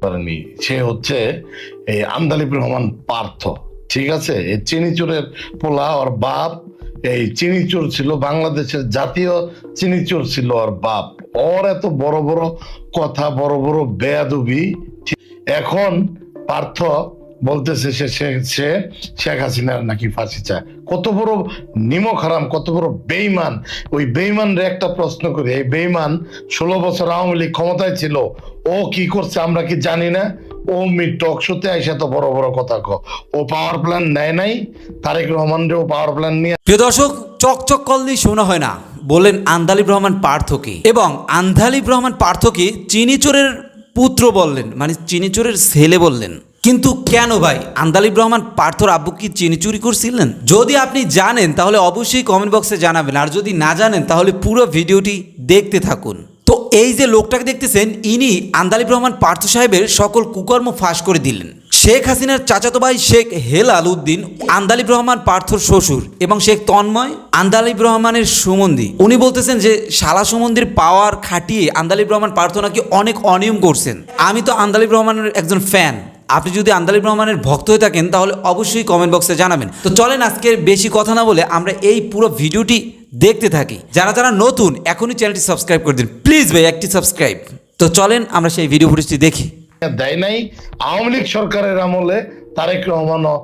পারেনি সে হচ্ছে এই আমদালিব রহমান পার্থ। ঠিক আছে? এই চিনিচুরের পোলা ওর বাপ, এই চিনিচুর ছিল বাংলাদেশের জাতীয় চিনিচুর ছিল ওর বাপ। ওর এত বড় বড় কথা, বড় বড় বেয়াদবি এখন পার্থ বলতেছে সে, সে- শেখ হাসিনার নাকি ফাঁসি চায়। কত বড় নিমক হারাম, কত বড় বেইমান ওই বেইমান একটা প্রশ্ন করি, এই বেইমান ষোলো বছর আওয়ামী লীগ ক্ষমতায় ছিল, ও কি করছে আমরা কি জানি না? ও মি টক শোতে আইসা তো বড় বড় কথা ক ও পাওয়ার প্ল্যান নেয় নাই, তারেক রহমান ও পাওয়ার প্ল্যান নিয়ে প্রিয় দর্শক, চকচক করলেই শোনা হয় না, বললেন আন্দালিব রহমান পার্থকে। এবং আন্দালিব রহমান পার্থকে চিনিচোরের পুত্র বললেন মানে চিনিচোরের ছেলে বললেন। কিন্তু কেন ভাই? আন্দালিব রহমান পার্থর আব্বু কি চিনি চুরি করছিলেন? যদি আপনি জানেন, তাহলে অবশ্যই কমেন্ট বক্সে জানাবেন। আর যদি না জানেন, তাহলে পুরো ভিডিওটি দেখতে থাকুন। তো এই যে লোকটাকে দেখতেছেন, ইনি আন্দালিব রহমান পার্থ সাহেবের সকল কুকর্ম ফাঁস করে দিলেন। শেখ হাসিনার চাচাতো ভাই শেখ হেলাল উদ্দিন, আন্দালিব রহমান পার্থর শ্বশুর এবং শেখ তন্ময়, আন্দালিব রহমানের সুমন্দি। উনি বলতেছেন যে, শালা সুমন্দির পাওয়ার খাটিয়ে আন্দালিব রহমান পার্থ নাকি অনেক অনিয়ম করছেন। আমি তো আন্দালিব রহমানের একজন ফ্যান আপনি যদি আন্দালিব রহমানের ভক্ত হয়ে থাকেন, তাহলে অবশ্যই কমেন্ট বক্সে জানাবেন। তো চলেন আজকের বেশি কথা না বলে আমরা এই পুরো ভিডিওটি দেখতে থাকি। যারা যারা নতুন, এখনই চ্যানেলটি সাবস্ক্রাইব করে দিন। প্লিজ ভাই, একটি সাবস্ক্রাইব তো চলেন আমরা সেই ভিডিও ফুটেজটি দেখি। দেয় নাই। আওয়ামী লীগ সরকারের আমলে তারেক রহমানও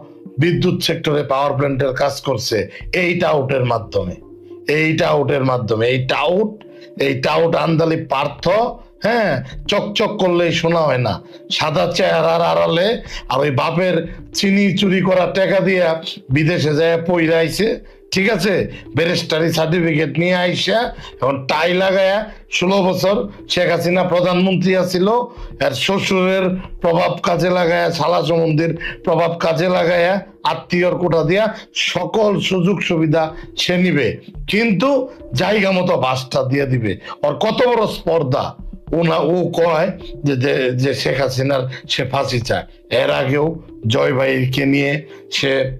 বিদ্যুৎ সেক্টরে পাওয়ার প্ল্যান্টের কাজ করছে। এই টাউটের মাধ্যমে। এই টাউটের মাধ্যমে। এই টাউট এই টাউট আন্দালি পার্থ হ্যাঁ চকচক করলেই শোনা হয় না। সাদা চেহারার আড়ালে আর ওই বাপের চিনি চুরি করা টাকা দিয়া বিদেশে যায় পইরাইছে ঠিক আছে? ব্যারিস্টারি সার্টিফিকেট নিয়ে আইসা, এখন টাই লাগায়া ষোলো বছর শেখ হাসিনা প্রধানমন্ত্রী আছিল, আর শ্বশুরের প্রভাব কাজে লাগায়া শালা সমন্দির প্রভাব কাজে লাগায়া আত্মীয়র কোটা দিয়া সকল সুযোগ সুবিধা সে নিবে। কিন্তু জায়গা মতো বাসটা দিয়ে দিবে। ওর কত বড় স্পর্ধা? ও না ও কয় যে- যে শেখ হাসিনার সে ফাঁসি চায়। এর আগেও জয় ভাইকে নিয়ে সে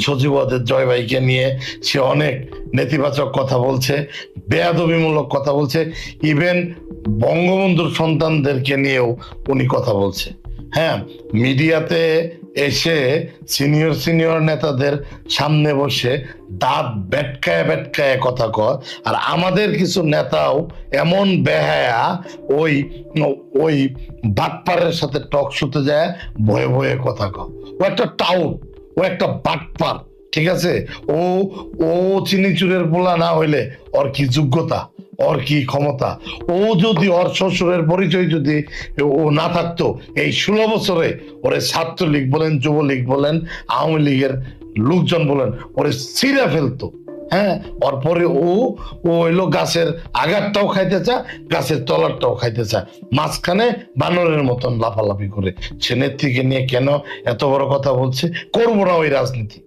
সচিবদের জয় ভাইকে নিয়ে সে অনেক নেতিবাচক কথা বলছে, বেয়াদবিমূলক কথা বলছে, ইভেন বঙ্গবন্ধুর সন্তানদেরকে নিয়েও উনি কথা বলছে। হ্যাঁ মিডিয়াতে এসে সিনিয়র সিনিয়র নেতাদের সামনে বসে দাঁত বেটকায় বেটকায় কথা কয়। আর আমাদের কিছু নেতাও এমন বেহায়া ওই ওই বাটপারের সাথে টক শুতে যায়, ভয়ে ভয়ে কথা কয়। ও একটা টাউট ও একটা বাটপার, ঠিক আছে? ও ও চিনিচুরের পোলা না হইলে ওর কি যোগ্যতা? ওর কি ক্ষমতা? ও যদি ওর শ্বশুরের পরিচয় যদি ও না থাকতো, এই ষোলো বছরে ওরে ছাত্রলীগ বলেন, যুবলীগ বলেন, আওয়ামী লীগের লোকজন বলেন, ওরে ছিঁড়ে ফেলতো। হ্যাঁ ওর পরে ও ও হইল গাছের আগারটাও খাইতে চায়, গাছের তলারটাও খাইতে চায়। মাঝখানে বানরের মতন লাফালাফি করে। সে নেত্রীকে নিয়ে কেন এত বড় কথা বলছে? করব না ওই রাজনীতি।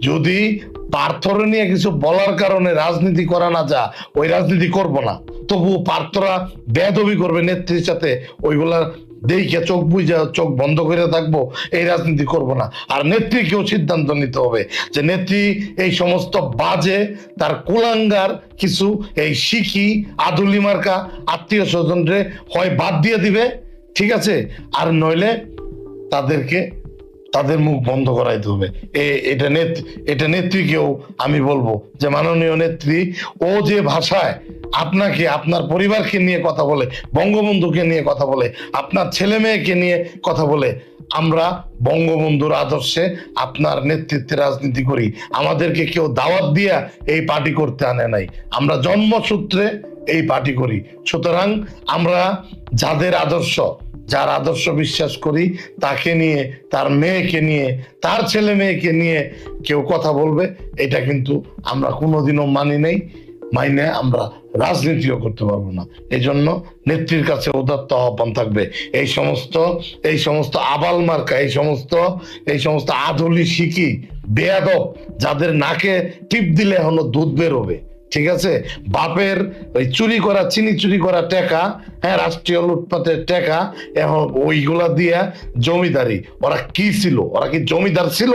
যদি পার্থর নিয়ে কিছু বলার কারণে রাজনীতি করা না যা, ওই রাজনীতি করব না। তবু পার্থরা বেদবি করবে নেত্রীর সাথে, ওইগুলা দেখে চোখ বুঝে চোখ বন্ধ করে থাকব, এই রাজনীতি করব না। আর নেত্রীকেও সিদ্ধান্ত নিতে হবে যে নেত্রী এই সমস্ত বাজে, তার কুলাঙ্গার কিছু এই শিখি, আদুলি মার্কা আত্মীয় স্বজনরে হয় বাদ দিয়ে দিবে, ঠিক আছে? আর নইলে তাদেরকে তাদের মুখ বন্ধ করাইতে হবে। এটা নেত্রী, এটা নেত্রীকেও আমি বলব যে মাননীয় নেত্রী, ও যে ভাষায় আপনাকে, আপনার পরিবারকে নিয়ে কথা বলে, বঙ্গবন্ধুকে নিয়ে কথা বলে, আপনার ছেলে মেয়েকে নিয়ে কথা বলে, আমরা বঙ্গবন্ধুর আদর্শে আপনার নেতৃত্বে রাজনীতি করি। আমাদেরকে কেউ দাওয়াত দিয়া এই পার্টি করতে আনে নাই। আমরা জন্মসূত্রে এই পার্টি করি। সুতরাং আমরা যাদের আদর্শ যার আদর্শ বিশ্বাস করি, তাকে নিয়ে, তার মেয়েকে নিয়ে, তার ছেলে মেয়েকে নিয়ে কেউ কথা বলবে, এটা কিন্তু আমরা কোনোদিনও মানি নেই, মাইনে আমরা রাজনীতিও করতে পারব না। এই জন্য নেত্রীর কাছে উদাত্ত আহ্বান থাকবে, এই সমস্ত এই সমস্ত আবাল মার্কা, এই সমস্ত এই সমস্ত আধুলি শিকি বেয়াদব, যাদের নাকে টিপ দিলে এখনও দুধ বেরোবে। ঠিক আছে? বাপের ওই চুরি করা, চিনি চুরি করা টাকা হ্যাঁ রাষ্ট্রীয় লুটপাতের টাকা, এখন ওইগুলা দিয়া জমিদারি। ওরা কি ছিল? ওরা কি জমিদার ছিল?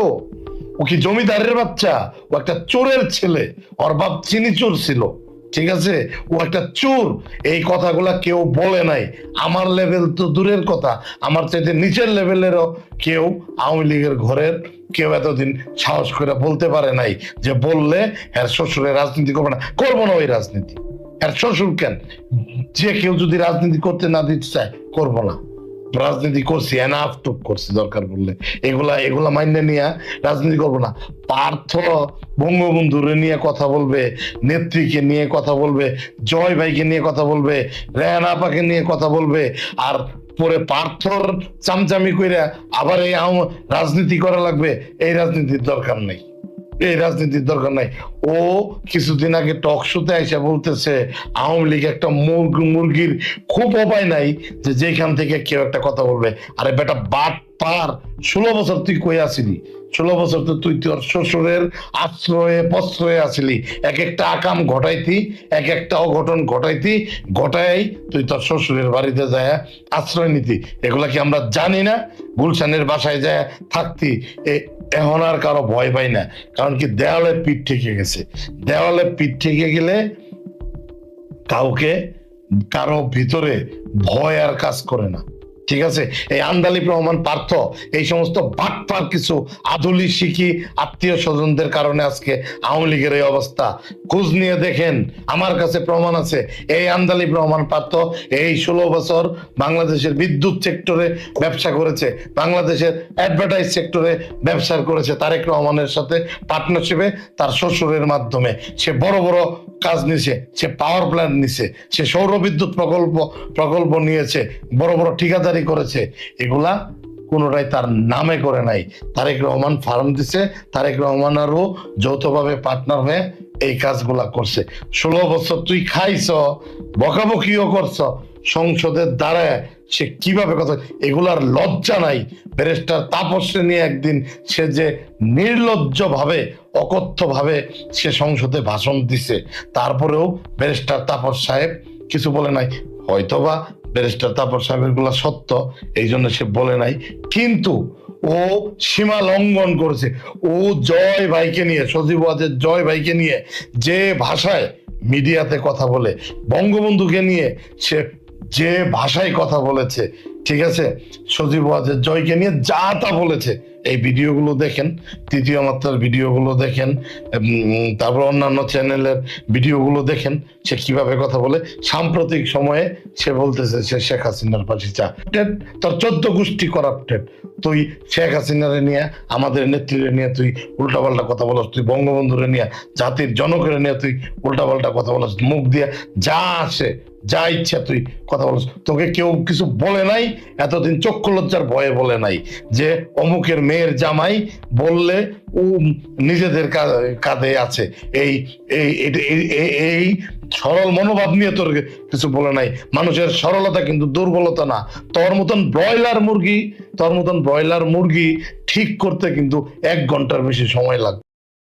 ও কি জমিদারের বাচ্চা? ও একটা চোরের ছেলে। ওর বাপ চিনি চোর ছিল। ঠিক আছে? ও একটা চোর। এই কথাগুলা কেউ বলে নাই। আমার লেভেল তো দূরের কথা। আমার চাইতে নিচের লেভেলেরও কেউ আওয়ামী লীগের ঘরের কেউ এতদিন সাহস করে বলতে পারে নাই যে বললে এর শ্বশুরের রাজনীতি করবে না। করব না ওই রাজনীতি। এর শ্বশুর কেন? যে কেউ যদি রাজনীতি করতে না দিতে চায়, করব না। রাজনীতি করছি এনাফ টুক করছি দরকার পড়লে। এগুলা এগুলা মাইনে নিয়ে রাজনীতি করব না। পার্থ বঙ্গবন্ধুরে নিয়ে কথা বলবে, নেত্রীকে নিয়ে কথা বলবে, জয় ভাইকে নিয়ে কথা বলবে, রেহান আপাকে নিয়ে কথা বলবে, আর পরে পার্থর চামচামি কইরা আবার এই রাজনীতি করা লাগবে, এই রাজনীতির দরকার নেই। এই রাজনীতির দরকার নাই। ও কিছুদিন আগে টক শোতে এসে বলতেছে, আওয়ামী লীগ একটা মুরগ, মুরগির খুব উপায় নাই যে যেখান থেকে কেউ একটা কথা বলবে। আরে বেটা বাট পার ষোলো বছর তুই কই আসিলি ষোলো বছর তো তুই তোর শ্বশুরের আশ্রয়ে, প্রশ্রয়ে আসিলি। এক একটা আকাম ঘটাইতি, এক একটা অঘটন ঘটাইতি, ঘটাই তুই তোর শ্বশুরের বাড়িতে যায় আশ্রয় নিতি। এগুলা কি আমরা জানি না? গুলশানের বাসায় যায় থাকতি, এ- এখন আর কারও ভয় পাই না। কারণ কি দেওয়ালে পিঠ ঠেকে গেছে। দেওয়ালে পিঠ ঠেকে গেলে কাউকে, কারও ভিতরে ভয় আর কাজ করে না। ঠিক আছে? এই আন্দালিব রহমান পার্থ, এই সমস্ত বাটপার কিছু আধুলি শিখি, আত্মীয় স্বজনদের কারণে আজকে আওয়ামী লীগের এই অবস্থা। খোঁজ নিয়ে দেখেন, আমার কাছে প্রমাণ আছে। এই আন্দালিব রহমান পার্থ এই ষোলো বছর বাংলাদেশের বিদ্যুৎ সেক্টরে ব্যবসা করেছে, বাংলাদেশের অ্যাডভার্টাইজ সেক্টরে ব্যবসা করেছে তারেক রহমানের সাথে পার্টনারশিপে তার শ্বশুরের মাধ্যমে। সে বড় বড় কাজ নিছে, সে পাওয়ার প্ল্যান্ট নিছে, সে সৌর বিদ্যুৎ প্রকল্প প্রকল্প নিয়েছে, বড় বড় ঠিকাদারি করেছে। এগুলা কোনোটাই তার নামে করে নাই। তারেক রহমান ফার্ম দিছে। তারেক রহমান আরও যৌথভাবে পার্টনার হয়ে এই কাজগুলা করছে। ষোলো বছর তুই খাইছ, বকাবকিও করছ সংসদের দ্বারায় সে কীভাবে কথা এগুলার লজ্জা নাই। ব্যারিস্টার তাপসে নিয়ে একদিন সে যে নির্লজ্জ ভাবে অকথ্য ভাবে সে সংসদে ভাষণ দিছে, তারপরেও ব্যারিস্টার তাপস সাহেব কিছু বলে নাই। হয়তোবা ব্যারিস্টার তাপর সাহেবেরগুলা সত্য, এই জন্য সে বলে নাই। কিন্তু ও সীমা লঙ্ঘন করেছে। ও জয় ভাইকে নিয়ে, সজীব ওয়াজের জয় ভাইকে নিয়ে যে ভাষায় মিডিয়াতে কথা বলে, বঙ্গবন্ধুকে নিয়ে সে যে ভাষায় কথা বলেছে, ঠিক আছে? সজীব ওয়াজের জয়কে নিয়ে যা তা বলেছে। এই ভিডিওগুলো দেখেন, তৃতীয় মাত্রার ভিডিওগুলো দেখেন তারপর অন্যান্য চ্যানেলের ভিডিওগুলো দেখেন, সে কীভাবে কথা বলে। সাম্প্রতিক সময়ে সে বলতেছে সে শেখ হাসিনার পাশে চা। তোর চোদ্দ গোষ্ঠী করাপ্টেড তুই শেখ হাসিনারে নিয়ে, আমাদের নেত্রীরে নিয়ে তুই উল্টাপাল্টা কথা বলস, তুই বঙ্গবন্ধুরে নিয়ে, জাতির জনকের নিয়ে তুই উল্টাপাল্টা কথা বলস, মুখ দিয়ে যা আসে যা ইচ্ছা তুই কথা বলস তোকে কেউ কিছু বলে নাই, এতদিন চক্ষু লজ্জার ভয়ে বলে নাই যে অমুকের মেয়ের জামাই বললে ও নিজেদের কাঁধে আছে। এই- এই সরল মনোভাব নিয়ে তোর কিছু বলে নাই। মানুষের সরলতা কিন্তু দুর্বলতা না। তোর মতন ব্রয়লার মুরগি, তোর মতন ব্রয়লার মুরগি ঠিক করতে কিন্তু এক ঘণ্টার বেশি সময় লাগবে।